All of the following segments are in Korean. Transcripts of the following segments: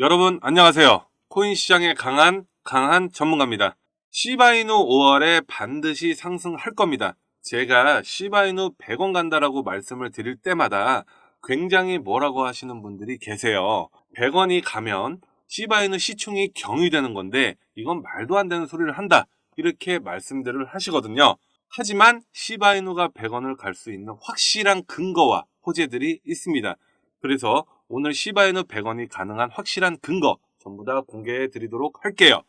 여러분 안녕하세요. 코인 시장에 강한 강한 전문가입니다. 시바이누 5월에 반드시 상승할 겁니다. 제가 시바이누 100원 간다라고 말씀을 드릴 때마다 굉장히 뭐라고 하시는 분들이 계세요. 100원이 가면 시바이누 시총이 경유되는 건데 이건 말도 안 되는 소리를 한다. 이렇게 말씀들을 하시거든요. 하지만 시바이누가 100원을 갈 수 있는 확실한 근거와 호재들이 있습니다. 그래서 오늘 시바이누 100원이 가능한 확실한 근거 전부 다 공개해 드리도록 할게요.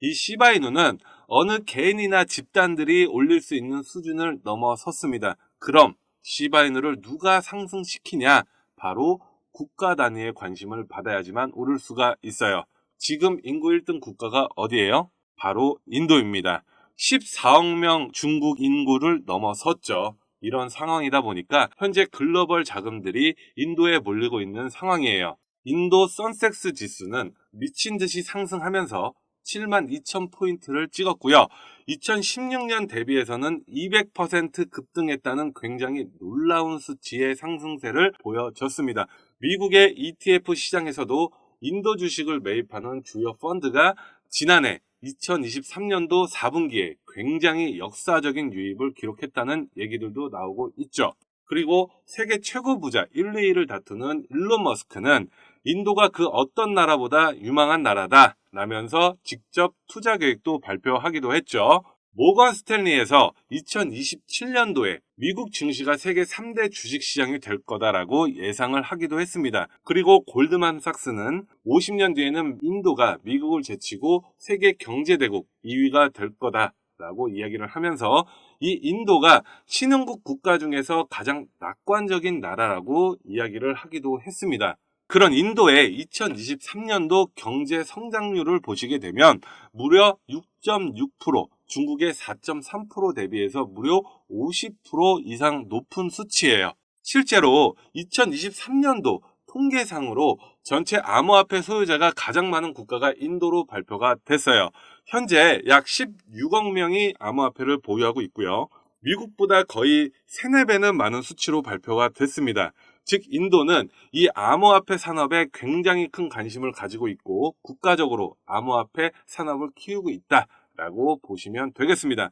이 시바이누는 어느 개인이나 집단들이 올릴 수 있는 수준을 넘어섰습니다. 그럼 시바이누를 누가 상승시키냐? 바로 국가 단위의 관심을 받아야지만 오를 수가 있어요. 지금 인구 1등 국가가 어디예요? 바로 인도입니다. 14억 명 중국 인구를 넘어섰죠. 이런 상황이다 보니까 현재 글로벌 자금들이 인도에 몰리고 있는 상황이에요. 인도 선섹스 지수는 미친 듯이 상승하면서 7만 2천 포인트를 찍었고요. 2016년 대비해서는 200% 급등했다는 굉장히 놀라운 수치의 상승세를 보여줬습니다. 미국의 ETF 시장에서도 인도 주식을 매입하는 주요 펀드가 지난해 2023년도 4분기에 굉장히 역사적인 유입을 기록했다는 얘기들도 나오고 있죠. 그리고 세계 최고 부자 1, 2위를 다투는 일론 머스크는 인도가 그 어떤 나라보다 유망한 나라다 라면서 직접 투자 계획도 발표하기도 했죠. 모건 스탠리에서 2027년도에 미국 증시가 세계 3대 주식시장이 될 거다라고 예상을 하기도 했습니다. 그리고 골드만삭스는 50년 뒤에는 인도가 미국을 제치고 세계 경제대국 2위가 될 거다 라고 이야기를 하면서 이 인도가 신흥국 국가 중에서 가장 낙관적인 나라라고 이야기를 하기도 했습니다. 그런 인도의 2023년도 경제 성장률을 보시게 되면 무려 6.6%, 중국의 4.3% 대비해서 무려 50% 이상 높은 수치예요. 실제로 2023년도 통계상으로 전체 암호화폐 소유자가 가장 많은 국가가 인도로 발표가 됐어요. 현재 약 16억 명이 암호화폐를 보유하고 있고요. 미국보다 거의 3, 4배는 많은 수치로 발표가 됐습니다. 즉 인도는 이 암호화폐 산업에 굉장히 큰 관심을 가지고 있고 국가적으로 암호화폐 산업을 키우고 있다 라고 보시면 되겠습니다.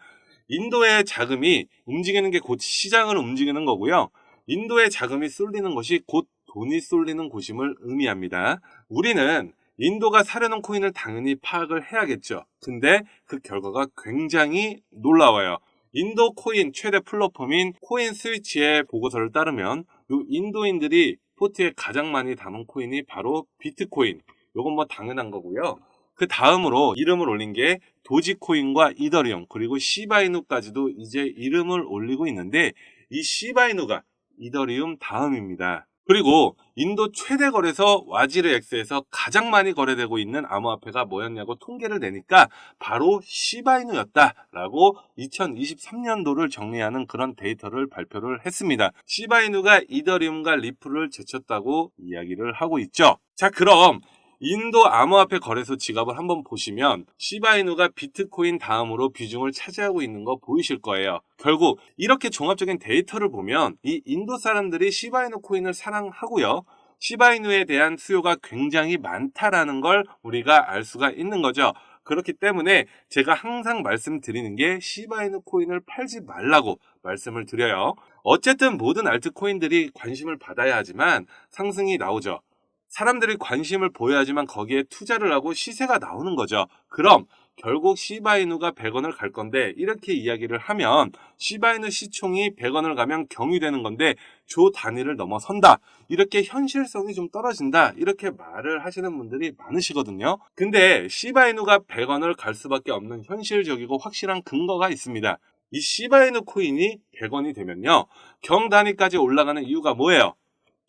인도의 자금이 움직이는 게 곧 시장을 움직이는 거고요. 인도의 자금이 쏠리는 것이 곧 돈이 쏠리는 곳임을 의미합니다. 우리는 인도가 사려는 코인을 당연히 파악을 해야겠죠. 근데 그 결과가 굉장히 놀라워요. 인도 코인 최대 플랫폼인 코인 스위치의 보고서를 따르면 요 인도인들이 포트에 가장 많이 담은 코인이 바로 비트코인. 요건 뭐 당연한 거고요. 그 다음으로 이름을 올린 게 도지코인과 이더리움 그리고 시바이누까지도 이제 이름을 올리고 있는데 이 시바이누가 이더리움 다음입니다. 그리고 인도 최대 거래소 와지르엑스에서 가장 많이 거래되고 있는 암호화폐가 뭐였냐고 통계를 내니까 바로 시바이누였다라고 2023년도를 정리하는 그런 데이터를 발표를 했습니다. 시바이누가 이더리움과 리플을 제쳤다고 이야기를 하고 있죠. 자, 그럼 인도 암호화폐 거래소 지갑을 한번 보시면 시바이누가 비트코인 다음으로 비중을 차지하고 있는 거 보이실 거예요. 결국 이렇게 종합적인 데이터를 보면 이 인도 사람들이 시바이누 코인을 사랑하고요. 시바이누에 대한 수요가 굉장히 많다라는 걸 우리가 알 수가 있는 거죠. 그렇기 때문에 제가 항상 말씀드리는 게 시바이누 코인을 팔지 말라고 말씀을 드려요. 어쨌든 모든 알트코인들이 관심을 받아야 하지만 상승이 나오죠. 사람들이 관심을 보여야지만 거기에 투자를 하고 시세가 나오는 거죠. 그럼 결국 시바이누가 100원을 갈 건데 이렇게 이야기를 하면 시바이누 시총이 100원을 가면 경유되는 건데 조 단위를 넘어선다. 이렇게 현실성이 좀 떨어진다. 이렇게 말을 하시는 분들이 많으시거든요. 근데 시바이누가 100원을 갈 수밖에 없는 현실적이고 확실한 근거가 있습니다. 이 시바이누 코인이 100원이 되면요. 경 단위까지 올라가는 이유가 뭐예요?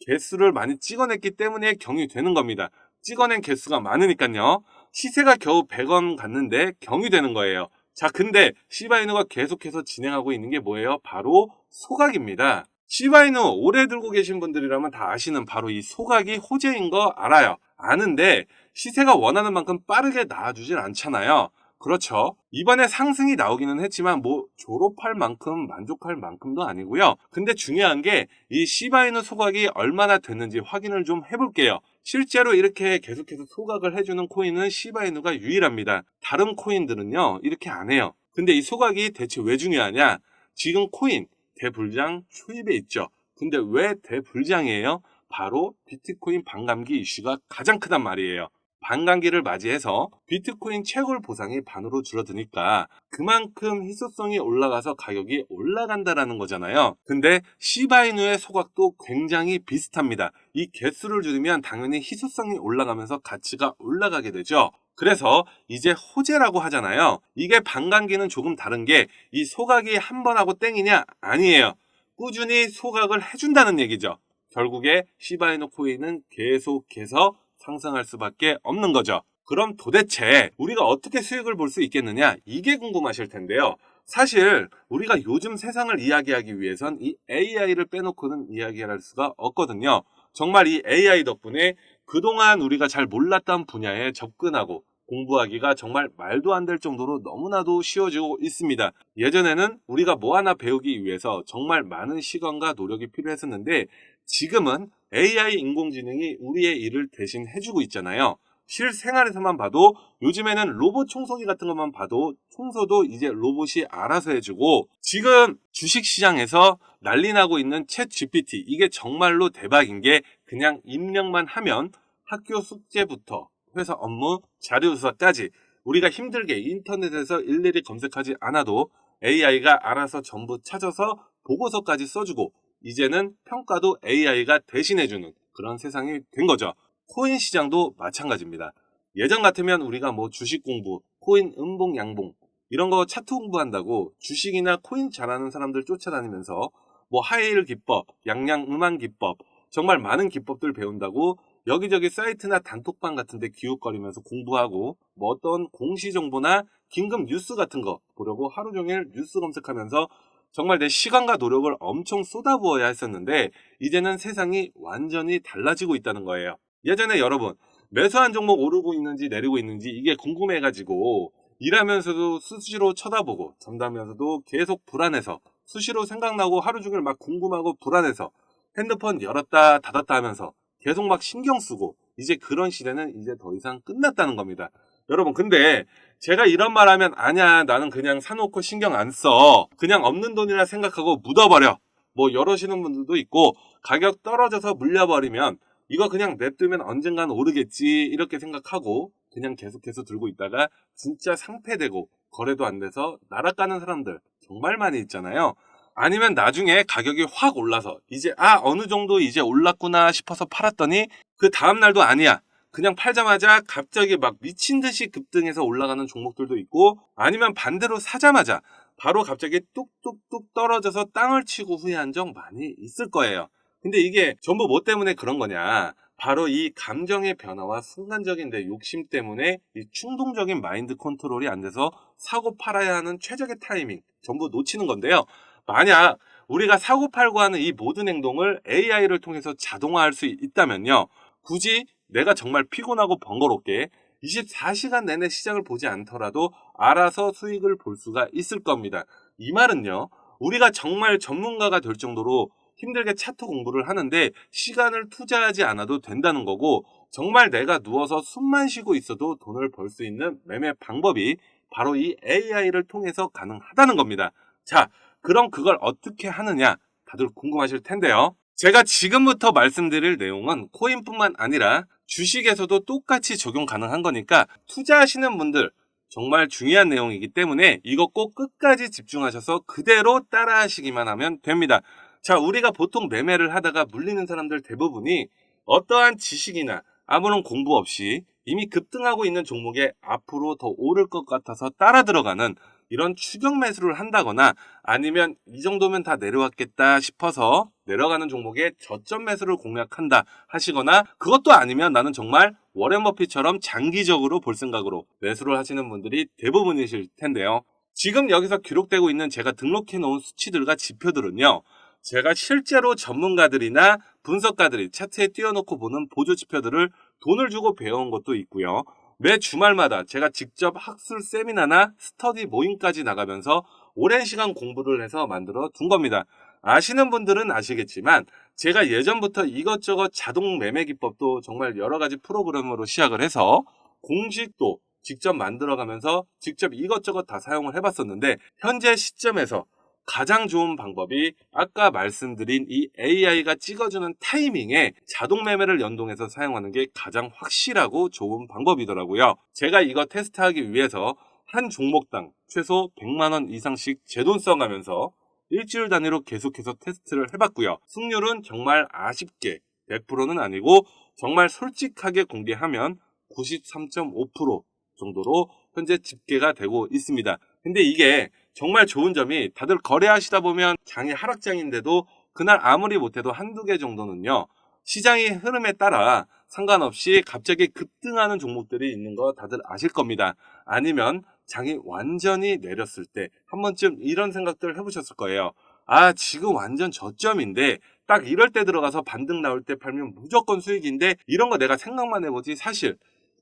개수를 많이 찍어냈기 때문에 경유 되는 겁니다. 찍어낸 개수가 많으니까요. 시세가 겨우 100원 갔는데 경유 되는 거예요. 자, 근데 시바이누가 계속해서 진행하고 있는 게 뭐예요? 바로 소각입니다. 시바이누 오래 들고 계신 분들이라면 다 아시는 바로 이 소각이 호재인 거 알아요. 아는데 시세가 원하는 만큼 빠르게 나와주질 않잖아요. 그렇죠. 이번에 상승이 나오기는 했지만 뭐 졸업할 만큼 만족할 만큼도 아니고요. 근데 중요한 게 이 시바이누 소각이 얼마나 됐는지 확인을 좀 해볼게요. 실제로 이렇게 계속해서 소각을 해주는 코인은 시바이누가 유일합니다. 다른 코인들은요, 이렇게 안 해요. 근데 이 소각이 대체 왜 중요하냐? 지금 코인 대불장 초입에 있죠. 근데 왜 대불장이에요? 바로 비트코인 반감기 이슈가 가장 크단 말이에요. 반감기를 맞이해서 비트코인 채굴 보상이 반으로 줄어드니까 그만큼 희소성이 올라가서 가격이 올라간다라는 거잖아요. 근데 시바이누의 소각도 굉장히 비슷합니다. 이 개수를 줄이면 당연히 희소성이 올라가면서 가치가 올라가게 되죠. 그래서 이제 호재라고 하잖아요. 이게 반감기는 조금 다른 게 이 소각이 한 번 하고 땡이냐? 아니에요. 꾸준히 소각을 해준다는 얘기죠. 결국에 시바이누 코인은 계속해서 상승할 수밖에 없는 거죠. 그럼 도대체 우리가 어떻게 수익을 볼 수 있겠느냐? 이게 궁금하실 텐데요. 사실 우리가 요즘 세상을 이야기하기 위해선 이 AI를 빼놓고는 이야기할 수가 없거든요. 정말 이 AI 덕분에 그동안 우리가 잘 몰랐던 분야에 접근하고 공부하기가 정말 말도 안 될 정도로 너무나도 쉬워지고 있습니다. 예전에는 우리가 뭐 하나 배우기 위해서 정말 많은 시간과 노력이 필요했었는데 지금은 AI 인공지능이 우리의 일을 대신 해주고 있잖아요. 실생활에서만 봐도 요즘에는 로봇 청소기 같은 것만 봐도 청소도 이제 로봇이 알아서 해주고 지금 주식시장에서 난리 나고 있는 챗 GPT 이게 정말로 대박인 게 그냥 입력만 하면 학교 숙제부터 회사 업무, 자료 조사까지 우리가 힘들게 인터넷에서 일일이 검색하지 않아도 AI가 알아서 전부 찾아서 보고서까지 써주고 이제는 평가도 AI가 대신해주는 그런 세상이 된 거죠. 코인 시장도 마찬가지입니다. 예전 같으면 우리가 뭐 주식 공부, 코인 음봉, 양봉 이런 거 차트 공부한다고 주식이나 코인 잘하는 사람들 쫓아다니면서 뭐 하이힐 기법, 양양 음한 기법 정말 많은 기법들 배운다고 여기저기 사이트나 단톡방 같은데 기웃거리면서 공부하고 뭐 어떤 공시 정보나 긴급 뉴스 같은 거 보려고 하루 종일 뉴스 검색하면서 정말 내 시간과 노력을 엄청 쏟아부어야 했었는데 이제는 세상이 완전히 달라지고 있다는 거예요. 예전에 여러분 매수한 종목 오르고 있는지 내리고 있는지 이게 궁금해가지고 일하면서도 수시로 쳐다보고 잠자면서도 계속 불안해서 수시로 생각나고 하루 종일 막 궁금하고 불안해서 핸드폰 열었다 닫았다 하면서 계속 막 신경 쓰고 이제 그런 시대는 이제 더 이상 끝났다는 겁니다. 여러분 근데 제가 이런 말 하면 아니야 나는 그냥 사놓고 신경 안 써. 그냥 없는 돈이라 생각하고 묻어버려. 뭐 이러시는 분들도 있고 가격 떨어져서 물려버리면 이거 그냥 냅두면 언젠간 오르겠지 이렇게 생각하고 그냥 계속해서 들고 있다가 진짜 상폐되고 거래도 안 돼서 날아가는 사람들 정말 많이 있잖아요. 아니면 나중에 가격이 확 올라서 이제 아 어느 정도 이제 올랐구나 싶어서 팔았더니 그 다음 날도 아니야. 그냥 팔자마자 갑자기 막 미친 듯이 급등해서 올라가는 종목들도 있고 아니면 반대로 사자마자 바로 갑자기 뚝뚝뚝 떨어져서 땅을 치고 후회한 적 많이 있을 거예요. 근데 이게 전부 뭐 때문에 그런 거냐? 바로 이 감정의 변화와 순간적인 내 욕심 때문에 이 충동적인 마인드 컨트롤이 안 돼서 사고 팔아야 하는 최적의 타이밍 전부 놓치는 건데요. 만약 우리가 사고 팔고 하는 이 모든 행동을 AI를 통해서 자동화할 수 있다면요. 굳이 내가 정말 피곤하고 번거롭게 24시간 내내 시장을 보지 않더라도 알아서 수익을 볼 수가 있을 겁니다. 이 말은요. 우리가 정말 전문가가 될 정도로 힘들게 차트 공부를 하는데 시간을 투자하지 않아도 된다는 거고 정말 내가 누워서 숨만 쉬고 있어도 돈을 벌 수 있는 매매 방법이 바로 이 AI를 통해서 가능하다는 겁니다. 자, 그럼 그걸 어떻게 하느냐? 다들 궁금하실 텐데요. 제가 지금부터 말씀드릴 내용은 코인뿐만 아니라 주식에서도 똑같이 적용 가능한 거니까 투자하시는 분들 정말 중요한 내용이기 때문에 이거 꼭 끝까지 집중하셔서 그대로 따라 하시기만 하면 됩니다. 자, 우리가 보통 매매를 하다가 물리는 사람들 대부분이 어떠한 지식이나 아무런 공부 없이 이미 급등하고 있는 종목에 앞으로 더 오를 것 같아서 따라 들어가는 이런 추격 매수를 한다거나 아니면 이 정도면 다 내려왔겠다 싶어서 내려가는 종목에 저점 매수를 공략한다 하시거나 그것도 아니면 나는 정말 워렌 버핏처럼 장기적으로 볼 생각으로 매수를 하시는 분들이 대부분이실 텐데요. 지금 여기서 기록되고 있는 제가 등록해 놓은 수치들과 지표들은요. 제가 실제로 전문가들이나 분석가들이 차트에 띄워놓고 보는 보조 지표들을 돈을 주고 배워온 것도 있고요. 매 주말마다 제가 직접 학술 세미나나 스터디 모임까지 나가면서 오랜 시간 공부를 해서 만들어 둔 겁니다. 아시는 분들은 아시겠지만 제가 예전부터 이것저것 자동 매매 기법도 정말 여러 가지 프로그램으로 시작을 해서 공식도 직접 만들어가면서 직접 이것저것 다 사용을 해봤었는데 현재 시점에서 가장 좋은 방법이 아까 말씀드린 이 AI가 찍어주는 타이밍에 자동 매매를 연동해서 사용하는 게 가장 확실하고 좋은 방법이더라고요. 제가 이거 테스트하기 위해서 한 종목당 최소 100만원 이상씩 제 돈 써가면서 일주일 단위로 계속해서 테스트를 해봤고요. 승률은 정말 아쉽게 100%는 아니고 정말 솔직하게 공개하면 93.5% 정도로 현재 집계가 되고 있습니다. 근데 이게 정말 좋은 점이 다들 거래하시다 보면 장이 하락장인데도 그날 아무리 못해도 한두 개 정도는요. 시장의 흐름에 따라 상관없이 갑자기 급등하는 종목들이 있는 거 다들 아실 겁니다. 아니면 장이 완전히 내렸을 때 한 번쯤 이런 생각들을 해보셨을 거예요. 아, 지금 완전 저점인데 딱 이럴 때 들어가서 반등 나올 때 팔면 무조건 수익인데 이런 거 내가 생각만 해보지 사실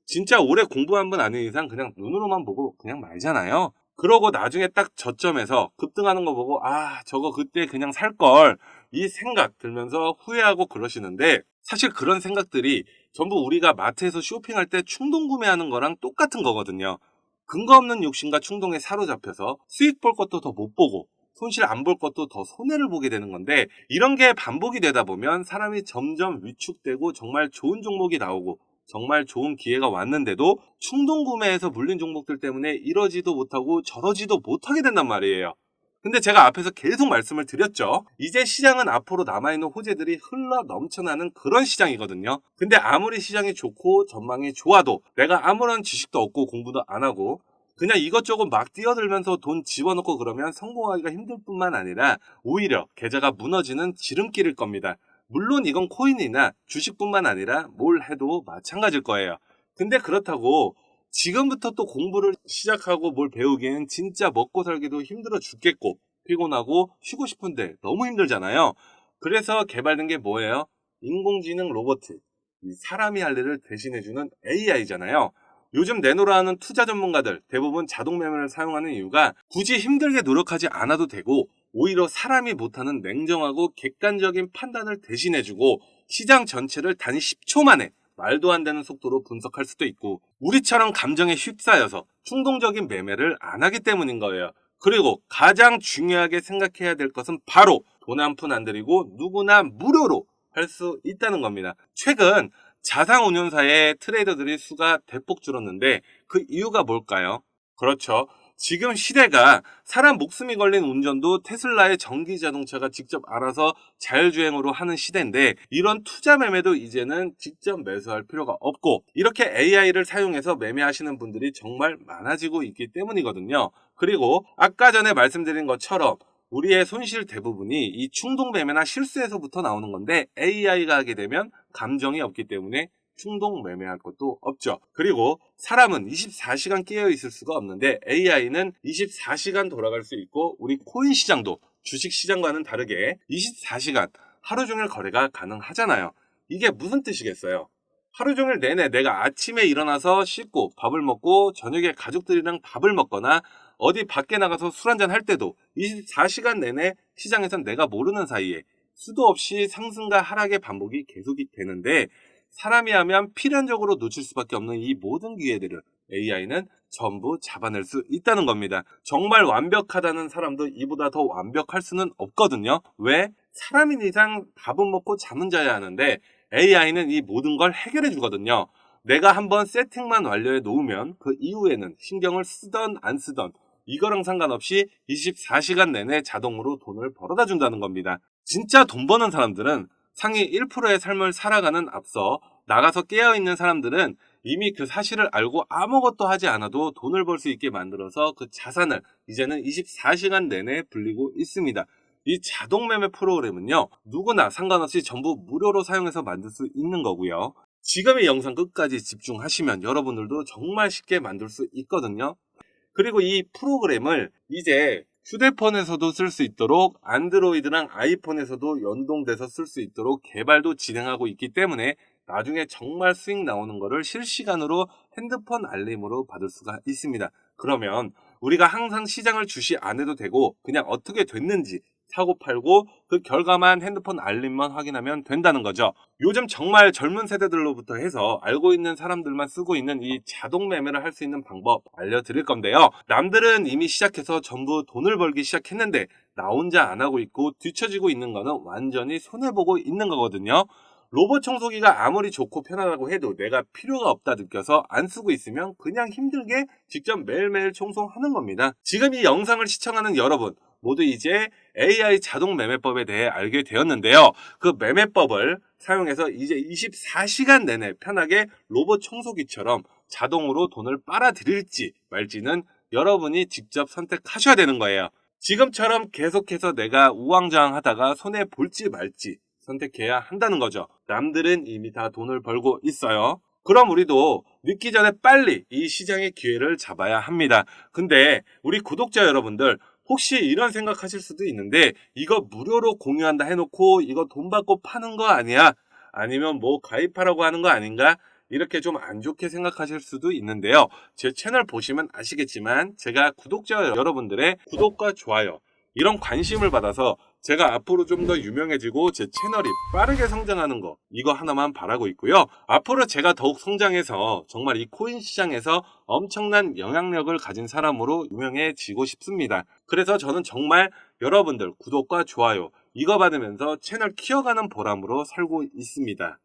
진짜 오래 공부한 분 아닌 이상 그냥 눈으로만 보고 그냥 말잖아요. 그러고 나중에 딱 저점에서 급등하는 거 보고 아 저거 그때 그냥 살 걸 이 생각 들면서 후회하고 그러시는데 사실 그런 생각들이 전부 우리가 마트에서 쇼핑할 때 충동 구매하는 거랑 똑같은 거거든요. 근거 없는 욕심과 충동에 사로잡혀서 수익 볼 것도 더 못 보고 손실 안 볼 것도 더 손해를 보게 되는 건데 이런 게 반복이 되다 보면 사람이 점점 위축되고 정말 좋은 종목이 나오고 정말 좋은 기회가 왔는데도 충동 구매에서 물린 종목들 때문에 이러지도 못하고 저러지도 못하게 된단 말이에요. 근데 제가 앞에서 계속 말씀을 드렸죠. 이제 시장은 앞으로 남아있는 호재들이 흘러 넘쳐나는 그런 시장이거든요. 근데 아무리 시장이 좋고 전망이 좋아도 내가 아무런 지식도 없고 공부도 안 하고 그냥 이것저것 막 뛰어들면서 돈 집어넣고 그러면 성공하기가 힘들 뿐만 아니라 오히려 계좌가 무너지는 지름길일 겁니다. 물론 이건 코인이나 주식뿐만 아니라 뭘 해도 마찬가지일 거예요. 근데 그렇다고 지금부터 또 공부를 시작하고 뭘 배우기에는 진짜 먹고 살기도 힘들어 죽겠고 피곤하고 쉬고 싶은데 너무 힘들잖아요. 그래서 개발된 게 뭐예요? 인공지능 로봇. 이 사람이 할 일을 대신해주는 AI잖아요. 요즘 하는 투자 전문가들 대부분 자동 매매를 사용하는 이유가 굳이 힘들게 노력하지 않아도 되고 오히려 사람이 못하는 냉정하고 객관적인 판단을 대신해주고 시장 전체를 단 10초 만에 말도 안 되는 속도로 분석할 수도 있고 우리처럼 감정에 휩싸여서 충동적인 매매를 안 하기 때문인 거예요. 그리고 가장 중요하게 생각해야 될 것은 바로 돈 한 푼 안 들이고 누구나 무료로 할 수 있다는 겁니다. 최근 자산운용사의 트레이더들의 수가 대폭 줄었는데 그 이유가 뭘까요? 그렇죠. 지금 시대가 사람 목숨이 걸린 운전도 테슬라의 전기 자동차가 직접 알아서 자율주행으로 하는 시대인데 이런 투자 매매도 이제는 직접 매수할 필요가 없고 이렇게 AI를 사용해서 매매하시는 분들이 정말 많아지고 있기 때문이거든요. 그리고 아까 전에 말씀드린 것처럼 우리의 손실 대부분이 이 충동 매매나 실수에서부터 나오는 건데 AI가 하게 되면 감정이 없기 때문에 충동 매매할 것도 없죠. 그리고 사람은 24시간 깨어 있을 수가 없는데 AI는 24시간 돌아갈 수 있고 우리 코인 시장도 주식 시장과는 다르게 24시간 하루 종일 거래가 가능하잖아요. 이게 무슨 뜻이겠어요? 하루 종일 내내 내가 아침에 일어나서 씻고 밥을 먹고 저녁에 가족들이랑 밥을 먹거나 어디 밖에 나가서 술 한잔 할 때도 24시간 내내 시장에선 내가 모르는 사이에 수도 없이 상승과 하락의 반복이 계속이 되는데 사람이 하면 필연적으로 놓칠 수밖에 없는 이 모든 기회들을 AI는 전부 잡아낼 수 있다는 겁니다. 정말 완벽하다는 사람도 이보다 더 완벽할 수는 없거든요. 왜? 사람인 이상 밥은 먹고 잠은 자야 하는데 AI는 이 모든 걸 해결해 주거든요. 내가 한번 세팅만 완료해 놓으면 그 이후에는 신경을 쓰던 안 쓰던 이거랑 상관없이 24시간 내내 자동으로 돈을 벌어다 준다는 겁니다. 진짜 돈 버는 사람들은 상위 1%의 삶을 살아가는 앞서 나가서 깨어있는 사람들은 이미 그 사실을 알고 아무것도 하지 않아도 돈을 벌 수 있게 만들어서 그 자산을 이제는 24시간 내내 불리고 있습니다. 이 자동 매매 프로그램은요, 누구나 상관없이 전부 무료로 사용해서 만들 수 있는 거고요. 지금 이 영상 끝까지 집중하시면 여러분들도 정말 쉽게 만들 수 있거든요. 그리고 이 프로그램을 이제 휴대폰에서도 쓸 수 있도록 안드로이드랑 아이폰에서도 연동돼서 쓸 수 있도록 개발도 진행하고 있기 때문에 나중에 정말 수익 나오는 거를 실시간으로 핸드폰 알림으로 받을 수가 있습니다. 그러면 우리가 항상 시장을 주시 안 해도 되고 그냥 어떻게 됐는지 사고 팔고 그 결과만 핸드폰 알림만 확인하면 된다는 거죠. 요즘 정말 젊은 세대들로부터 해서 알고 있는 사람들만 쓰고 있는 이 자동 매매를 할 수 있는 방법 알려드릴 건데요. 남들은 이미 시작해서 전부 돈을 벌기 시작했는데 나 혼자 안 하고 있고 뒤처지고 있는 거는 완전히 손해보고 있는 거거든요. 로봇 청소기가 아무리 좋고 편하다고 해도 내가 필요가 없다 느껴서 안 쓰고 있으면 그냥 힘들게 직접 매일매일 청소하는 겁니다. 지금 이 영상을 시청하는 여러분 모두 이제 AI 자동 매매법에 대해 알게 되었는데요. 그 매매법을 사용해서 이제 24시간 내내 편하게 로봇 청소기처럼 자동으로 돈을 빨아들일지 말지는 여러분이 직접 선택하셔야 되는 거예요. 지금처럼 계속해서 내가 우왕좌왕 하다가 손해 볼지 말지 선택해야 한다는 거죠. 남들은 이미 다 돈을 벌고 있어요. 그럼 우리도 늦기 전에 빨리 이 시장의 기회를 잡아야 합니다. 근데 우리 구독자 여러분들 혹시 이런 생각하실 수도 있는데 이거 무료로 공유한다 해놓고 이거 돈 받고 파는 거 아니야? 아니면 뭐 가입하라고 하는 거 아닌가? 이렇게 좀 안 좋게 생각하실 수도 있는데요. 제 채널 보시면 아시겠지만 제가 구독자 여러분들의 구독과 좋아요 이런 관심을 받아서 제가 앞으로 좀 더 유명해지고 제 채널이 빠르게 성장하는 거 이거 하나만 바라고 있고요. 앞으로 제가 더욱 성장해서 정말 이 코인 시장에서 엄청난 영향력을 가진 사람으로 유명해지고 싶습니다. 그래서 저는 정말 여러분들 구독과 좋아요 이거 받으면서 채널 키워가는 보람으로 살고 있습니다.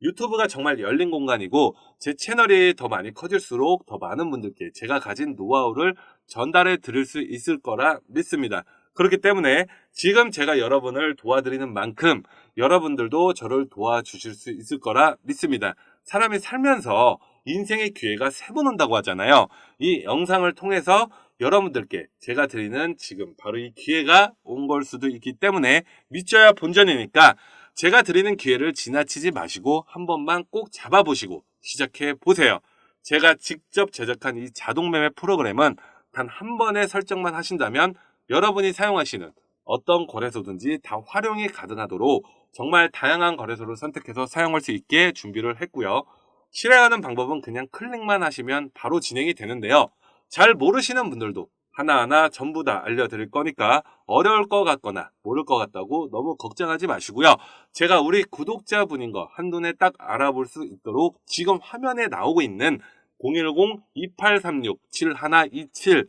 유튜브가 정말 열린 공간이고 제 채널이 더 많이 커질수록 더 많은 분들께 제가 가진 노하우를 전달해 드릴 수 있을 거라 믿습니다. 그렇기 때문에 지금 제가 여러분을 도와드리는 만큼 여러분들도 저를 도와주실 수 있을 거라 믿습니다. 사람이 살면서 인생의 기회가 세 번 온다고 하잖아요. 이 영상을 통해서 여러분들께 제가 드리는 지금 바로 이 기회가 온 걸 수도 있기 때문에 믿져야 본전이니까 제가 드리는 기회를 지나치지 마시고 한 번만 꼭 잡아보시고 시작해 보세요. 제가 직접 제작한 이 자동 매매 프로그램은 단 한 번의 설정만 하신다면 여러분이 사용하시는 어떤 거래소든지 다 활용이 가능하도록 정말 다양한 거래소를 선택해서 사용할 수 있게 준비를 했고요. 실행하는 방법은 그냥 클릭만 하시면 바로 진행이 되는데요. 잘 모르시는 분들도 하나하나 전부 다 알려드릴 거니까 어려울 것 같거나 모를 것 같다고 너무 걱정하지 마시고요. 제가 우리 구독자분인 거 한눈에 딱 알아볼 수 있도록 지금 화면에 나오고 있는 010-2836-7127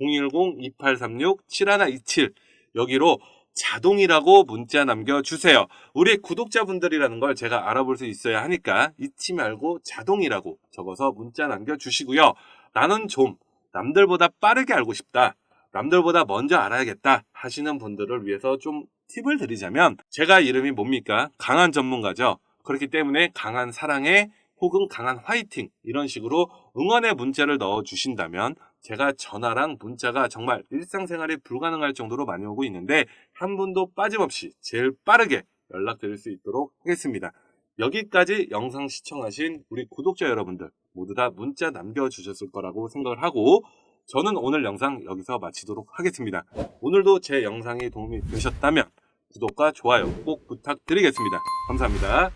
010-2836-7127 여기로 자동이라고 문자 남겨주세요. 우리 구독자분들이라는 걸 제가 알아볼 수 있어야 하니까 잊지 말고 자동이라고 적어서 문자 남겨주시고요. 나는 좀 남들보다 빠르게 알고 싶다. 남들보다 먼저 알아야겠다 하시는 분들을 위해서 좀 팁을 드리자면 제가 이름이 뭡니까? 강한 전문가죠. 그렇기 때문에 강한 사랑에 혹은 강한 화이팅 이런 식으로 응원의 문자를 넣어 주신다면 제가 전화랑 문자가 정말 일상생활에 불가능할 정도로 많이 오고 있는데 한 분도 빠짐없이 제일 빠르게 연락드릴 수 있도록 하겠습니다. 여기까지 영상 시청하신 우리 구독자 여러분들 모두 다 문자 남겨주셨을 거라고 생각을 하고 저는 오늘 영상 여기서 마치도록 하겠습니다. 오늘도 제 영상이 도움이 되셨다면 구독과 좋아요 꼭 부탁드리겠습니다. 감사합니다.